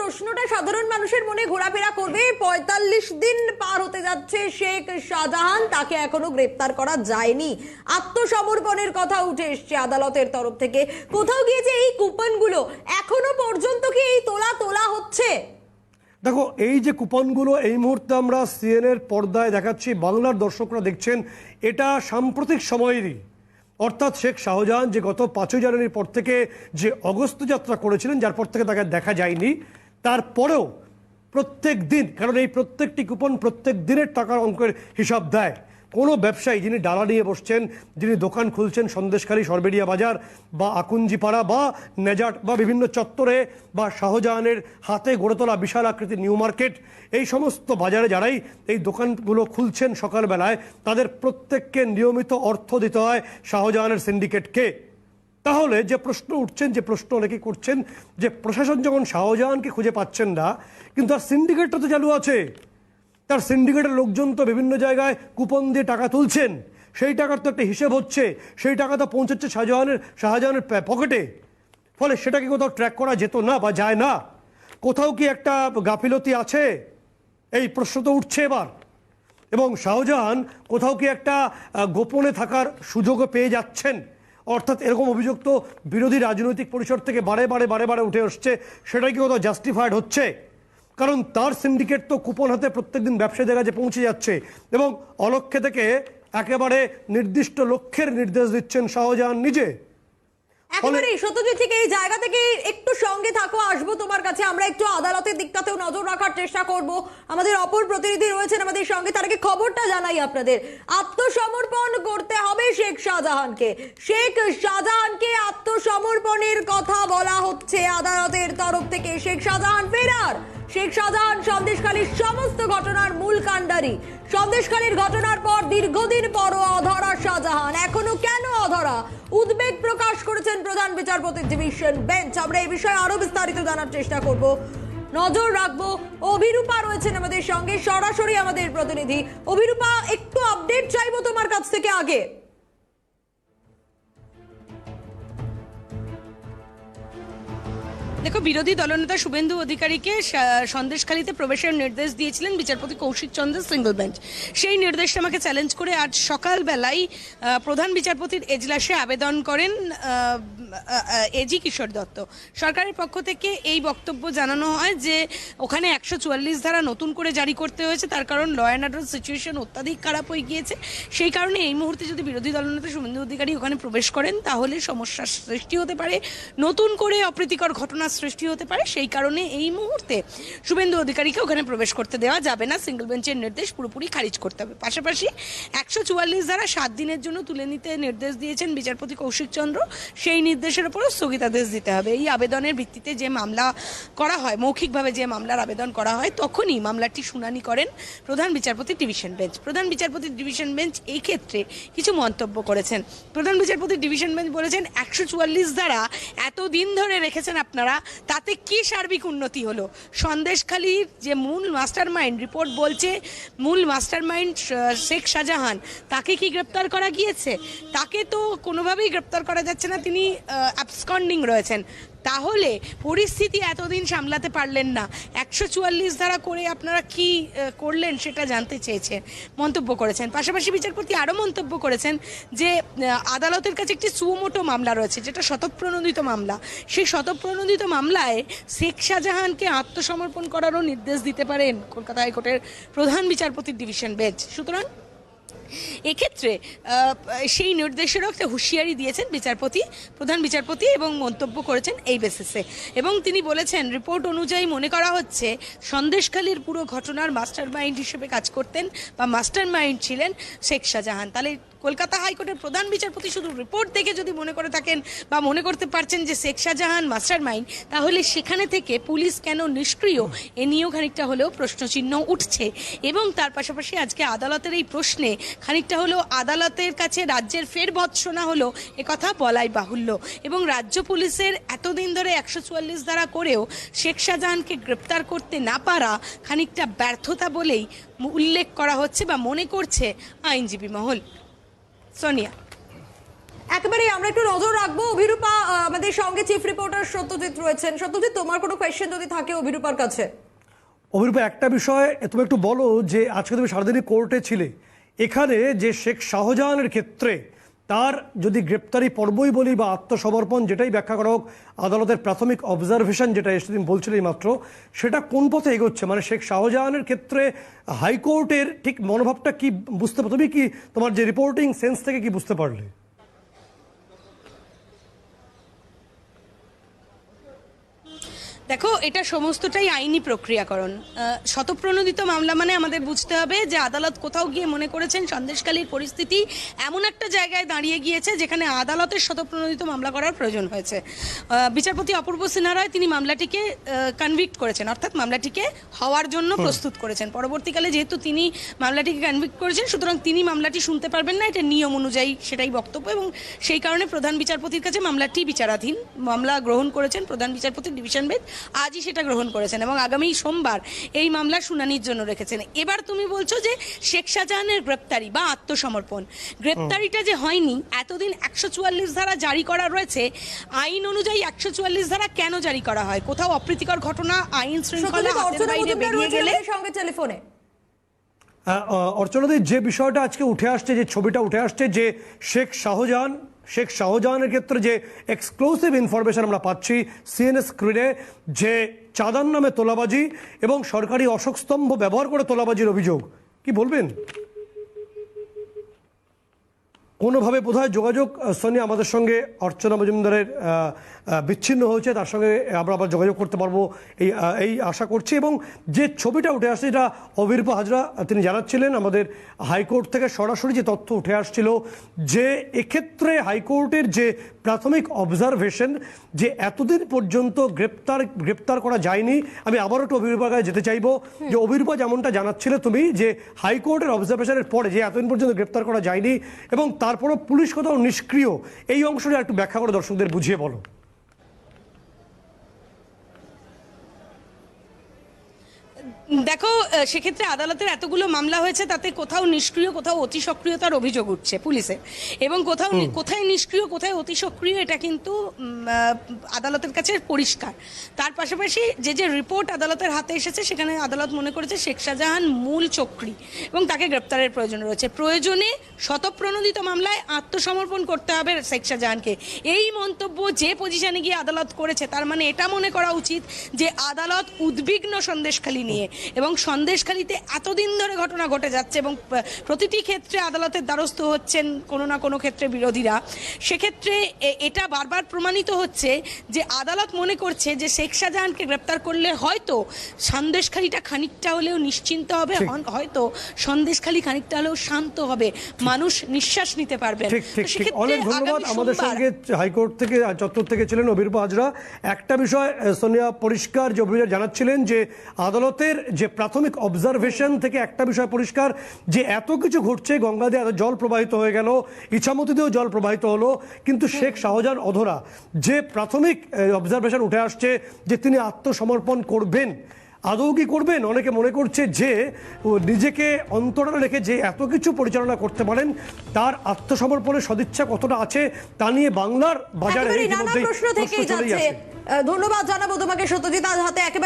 প্রশ্নটা সাধারণ মানুষের মনে ঘোরাফেরা করবে। পঁয়তাল্লিশ দিন পার হতে যাচ্ছে শেখ শাহজাহান। তাকে এখনও গ্রেপ্তার করা যায়নি। আত্মসমর্পণের কথা উঠে এসছে আদালতের তরফ থেকে। কোথাও গিয়ে যে এই কুপনগুলো, এখনও পর্যন্ত কি এই তোলা তোলা হচ্ছে? দেখো, এই যে কুপনগুলো, এই মুহূর্তে আমরা সিএনএর পর্দায় দেখাচ্ছি, বাংলার দর্শকরা দেখছেন, এটা সাম্প্রতিক সময়েরই। অর্থাৎ শেখ শাহজাহান যে গত পাঁচই জানুয়ারির পর থেকে যে অগস্ত যাত্রা করেছিলেন, যার পর থেকে তাকে দেখা যায়নি। তারপরেও প্রত্যেক দিন, কারণ এই প্রত্যেকটি কুপন প্রত্যেক দিনের টাকার অঙ্কের হিসাব দেয়। কোনো ব্যবসায়ী যিনি ডালা নিয়ে বসছেন, যিনি দোকান খুলছেন, সন্দেশখালী সরবেরিয়া বাজার বা আকুঞ্জিপাড়া বা নেজাট বা বিভিন্ন চত্বরে বা শাহজাহানের হাতে গড়ে তোলা বিশাল আকৃতির নিউ মার্কেট, এই সমস্ত বাজারে যারাই এই দোকানগুলো খুলছেন সকালবেলায়, তাদের প্রত্যেককে নিয়মিত অর্থ দিতে হয় শাহজাহানের সিন্ডিকেটকে। তাহলে যে প্রশ্ন উঠছেন, যে প্রশ্ন অনেকে করছেন, যে প্রশাসন যখন শাহজাহানকে খুঁজে পাচ্ছেন না, কিন্তু তার সিন্ডিকেটটা তো চালু আছে। তার সিন্ডিকেটের লোকজন তো বিভিন্ন জায়গায় কুপন দিয়ে টাকা তুলছেন। সেই টাকার তো একটা হিসেব হচ্ছে। সেই টাকা তো পৌঁছাচ্ছে শাহজাহানের শাহজাহানের পকেটে ফলে সেটাকে কোথাও ট্র্যাক করা যেত না বা যায় না। কোথাও কি একটা গাফিলতি আছে? এই প্রশ্ন তো উঠছে এবার। এবং শাহজাহান কোথাও কি একটা গোপনে থাকার সুযোগও পেয়ে যাচ্ছেন। অর্থাৎ এরকম অভিযোগ তো বিরোধী রাজনৈতিক পরিসর থেকে বারে বারে বারে বারে উঠে আসছে সেটাই কি কোথাও জাস্টিফাইড হচ্ছে? কারণ তার সিন্ডিকেট তো কুপন হাতে প্রত্যেকদিন ব্যবসায়ীদের কাছে পৌঁছে যাচ্ছে এবং অলক্ষ্যে থেকে একেবারে নির্দিষ্ট লক্ষ্যের নির্দেশ দিচ্ছেন শাহজাহান নিজে। একেবারেই সত্যজিৎ ঠিক এই জায়গা থেকে একটু সঙ্গে থাকো আসব তোমার কাছে। আমরা একটু আদালতের দিকটাতেও নজর রাখার চেষ্টা করব। আমাদের অপর প্রতিনিধি রয়েছেন আমাদের সঙ্গে তার আগে খবরটা জানাই আপনাদের। আত্মসমর্পণ করতে হবে শেখ শাহজাহানকে। শেখ শাহজাহানকে আত্মসমর্পণের কথা বলা হচ্ছে আদালতের তরফ থেকে। শেখ শাহজাহান ফেরার। শেখ শাহজাহান সন্দেশখালীর সমস্ত ঘটনার মূল কাণ্ডারি। সন্দেশখালীর ঘটনার পর দীর্ঘদিন পরও অধরা শাহজাহান। এখনও কেন অধরা? উদ্বেগ প্রকাশ করেছেন প্রধান বিচারপতি ডিভিশন বেঞ্চ। আমরা এই বিষয়ে আরও বিস্তারিত জানার চেষ্টা করব। নজর রাখব, অভিরূপা রয়েছেন আমাদের সঙ্গে। সরাসরি আমাদের প্রতিনিধি। অভিরূপা, একটু আপডেট চাইব তোমার কাছ থেকে আগে। দেখো, বিরোধী দলনেতা শুভেন্দু অধিকারীকে সন্দেশখালীতে প্রবেশের নির্দেশ দিয়েছিলেন বিচারপতি কৌশিক চন্দ্র সিঙ্গল বেঞ্চ। সেই নির্দেশটা আমাকে চ্যালেঞ্জ করে আজ সকালবেলায় প্রধান বিচারপতির এজলাসে আবেদন করেন এজি কিশোর দত্ত। সরকারের পক্ষ থেকে এই বক্তব্য জানানো হয় যে, ওখানে একশো চুয়াল্লিশ ধারা নতুন করে জারি করতে হয়েছে, তার কারণ ল অ্যান্ড অর্ডার সিচুয়েশন অত্যাধিক খারাপ হয়ে গিয়েছে। সেই কারণে এই মুহূর্তে যদি বিরোধী দলনেতা শুভেন্দু অধিকারী ওখানে প্রবেশ করেন, তাহলে সমস্যার সৃষ্টি হতে পারে, নতুন করে অপ্রীতিকর ঘটনার সৃষ্টি হতে পারে। সেই কারণে এই মুহূর্তে শুভেন্দু অধিকারীকে ওখানে প্রবেশ করতে দেওয়া যাবে না। সিঙ্গল বেঞ্চের নির্দেশ পুরোপুরি খারিজ করতে হবে। পাশাপাশি একশো চুয়াল্লিশ ধারা সাত দিনের জন্য তুলে নিতে নির্দেশ দিয়েছেন বিচারপতি কৌশিক চন্দ্র। সেই নির্দেশের উপরও স্থগিতাদেশ দিতে হবে। এই আবেদনের ভিত্তিতে যে মামলা করা হয়, মৌখিকভাবে যে মামলার আবেদন করা হয়, তখনই মামলাটি শুনানি করেন প্রধান বিচারপতি ডিভিশন বেঞ্চ। প্রধান বিচারপতি ডিভিশন বেঞ্চ এই ক্ষেত্রে কিছু মন্তব্য করেছেন। প্রধান বিচারপতি ডিভিশন বেঞ্চ বলেছেন, একশো চুয়াল্লিশ দ্বারা এতদিন ধরে রেখেছেন আপনারা, তাতে কি সার্বিক উন্নতি হলো? সন্দেশখালীর যে মূল মাস্টার মাইন্ড রিপোর্ট বলছে, মূল মাস্টার মাইন্ড শেখ শাহজাহান, তাকে কি গ্রেপ্তার করা গিয়েছে? তাকে তো কোনোভাবেই গ্রেপ্তার করা যাচ্ছে না। তিনি অ্যাবসকন্ডিং রয়েছেন। তাহলে পরিস্থিতি এতদিন সামলাতে পারলেন না। একশো চুয়াল্লিশ ধারা করে আপনারা কি করলেন সেটা জানতে চেয়েছেন, মন্তব্য করেছেন। পাশাপাশি বিচারপতি আরও মন্তব্য করেছেন যে আদালতের কাছে একটি সুমোটো মামলা রয়েছে, যেটা শতপ্রণোদিত মামলা। সেই শতপ্রণোদিত মামলায় শেখ শাহজাহানকে আত্মসমর্পণ করারও নির্দেশ দিতে পারেন কলকাতা হাইকোর্টের প্রধান বিচারপতির ডিভিশন বেঞ্চ। সুতরাং এক্ষেত্রে সেই নির্দেশেরও একটা হুঁশিয়ারি দিয়েছেন বিচারপতি, প্রধান বিচারপতি এবং মন্তব্য করেছেন এই বেসিসে এবং তিনি বলেছেন রিপোর্ট অনুযায়ী মনে করা হচ্ছে, সন্দেশখালীর পুরো ঘটনার মাস্টার মাইন্ড হিসেবে কাজ করতেন বা মাস্টার মাইন্ড ছিলেন শেখ শাহজাহান। তাহলে কলকাতা হাইকোর্টের প্রধান বিচারপতি শুধু রিপোর্ট দেখে যদি মনে করে থাকেন বা মনে করতে পারছেন যে শেখ শাহজাহান মাস্টার মাইন্ড তাহলে সেখানে থেকে পুলিশ কেন নিষ্ক্রিয়? এ নিয়েও খানিকটা হলেও প্রশ্নচিহ্ন উঠছে। এবং তার পাশাপাশি আজকে আদালতের এই প্রশ্নে খানিকটা হলেও আদালতের কাছে রাজ্যের ফের ভৎসনা হলো কথা বলাই বাহুল্য। এবং রাজ্য পুলিশের এতদিন ধরে একশো চুয়াল্লিশ ধারা করেও শেখ শাহজাহানকে গ্রেপ্তার করতে না পারা খানিকটা ব্যর্থতা বলেই উল্লেখ করা হচ্ছে বা মনে করছে আইনজীবী মহল। সোনিয়া। একেবারেই আমরা একটু নজর রাখব অভিরূপা আমাদের সঙ্গে চিফ রিপোর্টার সত্যজিৎ রয়েছেন। সত্যজিৎ তোমার কোনো কোয়েশ্চেন যদি থাকে অভিরূপার কাছে? অভিরূপা একটা বিষয় তুমি একটু বলো যে আজকে তুমি সারাদিনই কোর্টে ছিলে। এখানে যে শেখ শাহজাহানের ক্ষেত্রে তার যদি গ্রেপ্তারি পর্বই বলি বা আত্মসমর্পণ যেটাই ব্যাখ্যা করা হোক, আদালতের প্রাথমিক অবজারভেশন যেটা এসেদিন বলছিল বলছিলে মাত্র, সেটা কোন পথে এগোচ্ছে? মানে শেখ শাহজাহানের ক্ষেত্রে হাইকোর্টের ঠিক মনোভাবটা কি বুঝতে তুমি কি তোমার যে রিপোর্টিং সেন্স থেকে কি বুঝতে পারলে? দেখো এটা সমস্তটাই আইনি প্রক্রিয়াকরণ। শতপ্রণোদিত মামলা মানে আমাদের বুঝতে হবে যে আদালত কোথাও গিয়ে মনে করেছেন সন্দেশকালীর পরিস্থিতি এমন একটা জায়গায় দাঁড়িয়ে গিয়েছে যেখানে আদালতের শতপ্রণোদিত মামলা করার প্রয়োজন হয়েছে। বিচারপতি অপূর্ব সিনহা রায় তিনি মামলাটিকে কনভিক্ট করেছেন অর্থাৎ মামলাটিকে হওয়ার জন্য প্রস্তুত করেছেন। পরবর্তীকালে যেহেতু তিনি মামলাটিকে কনভিক্ট করেছেন সুতরাং তিনি মামলাটি শুনতে পারবেন না এটা নিয়ম অনুযায়ী সেটাই বক্তব্য এবং সেই কারণে প্রধান বিচারপতির কাছে মামলাটি বিচারাধীন। মামলা গ্রহণ করেছেন প্রধান বিচারপতি ডিভিশন বেঞ্চ। আজই সেটা গ্রহণ করেছেন এবং আগামী সোমবার এই মামলা শুনানির জন্য রেখেছেন। এবার তুমি বলছো যে শেখ শাহজাহানের গ্রেপ্তারি বা আত্মসমর্পণ। গ্রেপ্তারিটা যে হয়নি এতদিন একশো চুয়াল্লিশ ধারা জারি করা রয়েছে। আইন অনুযায়ী একশো চুয়াল্লিশ ধারা কেন জারি করা হয়? কোথাও অপ্রীতিকর ঘটনা আইন শৃঙ্খলা বেরিয়ে গেলে? সঙ্গে টেলিফোনে। অর্চনাদি যে বিষয়টা আজকে উঠে আসছে যে ছবিটা উঠে আসছে যে শেখ শাহজাহান শেখ শাহজাহানের ক্ষেত্রে যে এক্সক্লুসিভ ইনফরমেশন আমরা পাচ্ছি সিএনএস স্ক্রিনে যে চাঁদার নামে তোলাবাজি এবং সরকারি অশোক স্তম্ভ ব্যবহার করে তোলাবাজির অভিযোগ। কি বলবেন? কোনোভাবে বোধহয় যোগাযোগ সোনিয়া আমাদের সঙ্গে অর্চনা মজুমদারের বিচ্ছিন্ন হয়েছে তার সঙ্গে আমরা আবার যোগাযোগ করতে পারব এই এই আশা করছি এবং যে ছবিটা উঠে আসছে এটা অবির্প হাজরা তিনি জানাচ্ছিলেন আমাদের হাইকোর্ট থেকে সরাসরি যে তথ্য উঠে আসছিল যে এক্ষেত্রে হাইকোর্টের যে প্রাথমিক অবজারভেশন যে এতদিন পর্যন্ত গ্রেপ্তার গ্রেপ্তার করা যায়নি আমি আবারও একটু অভিরূপার কাছে যেতে চাইব যে অভিরূপা যেমনটা জানাচ্ছিলে তুমি যে হাইকোর্টের অবজারভেশনের পরে যে এতদিন পর্যন্ত গ্রেপ্তার করা যায়নি এবং তারপরও পুলিশ কোথাও নিষ্ক্রিয়? এই অংশটা একটু ব্যাখ্যা করে দর্শকদের বুঝিয়ে বলো। দেখো সেক্ষেত্রে আদালতের এতগুলো মামলা হয়েছে তাতে কোথাও নিষ্ক্রিয় কোথাও অতি সক্রিয়তার অভিযোগ উঠছে পুলিশের এবং কোথাও কোথায় নিষ্ক্রিয় কোথায় অতি সক্রিয় এটা কিন্তু আদালতের কাছে পরিষ্কার। তার পাশাপাশি যে যে রিপোর্ট আদালতের হাতে এসেছে সেখানে আদালত মনে করেছে শেখ শাহজাহান মূল চক্রী এবং তাকে গ্রেপ্তারের প্রয়োজন রয়েছে। প্রয়োজনে শতপ্রণোদিত মামলায় আত্মসমর্পণ করতে হবে শেখ শাহজাহানকে। এই মন্তব্য যে পজিশনে গিয়ে আদালত করেছে তার মানে এটা মনে করা উচিত যে আদালত উদ্বিগ্ন সন্দেশখালী নিয়ে এবং সন্দেশখালীতে এতদিন ধরে ঘটনা ঘটে যাচ্ছে এবং প্রতিটি ক্ষেত্রে আদালতের দ্বারস্থ হচ্ছেন কোনো না কোনো ক্ষেত্রে বিরোধীরা। সেক্ষেত্রে এটা বারবার প্রমাণিত হচ্ছে যে আদালত মনে করছে যে শেখ শাহজাহানকে গ্রেপ্তার করলে হয়তো সন্দেশখালীটা খানিকটা হলেও নিশ্চিন্ত হবে হয়তো সন্দেশখালী খানিকটা হলেও শান্ত হবে। মানুষ নিঃশ্বাস নিতে সেক্ষেত্রে অনেক ধন্যবাদ। আমাদের সঙ্গে হাইকোর্ট থেকে চত্বর থেকে ছিলেন অভিরূপ হাজরা। একটা বিষয় সোনিয়া পরিষ্কার যে অভিযোগ জানাচ্ছিলেন যে আদালতের যে প্রাথমিক অবজারভেশন থেকে একটা বিষয় পরিষ্কার যে এত কিছু ঘটছে গঙ্গা দিয়ে এত জল প্রবাহিত হয়ে গেল ইছামতিতেও জল প্রবাহিত হলো কিন্তু শেখ শাহজাহান অধরা যে প্রাথমিক অবজারভেশন উঠে আসছে যে তিনি আত্মসমর্পণ করবেন। আদৌ কি করবেন? অনেকে মনে করছে যে নিজেকে অন্তরালে রেখে যে এত কিছু পরিচালনা করতে পারেন তার আত্মসমর্পণের সদিচ্ছা কতটা আছে তা নিয়ে বাংলার বাজারে ধন্যবাদ জানাব তোমাকে সত্যজিৎ আজ হাতে একেবারে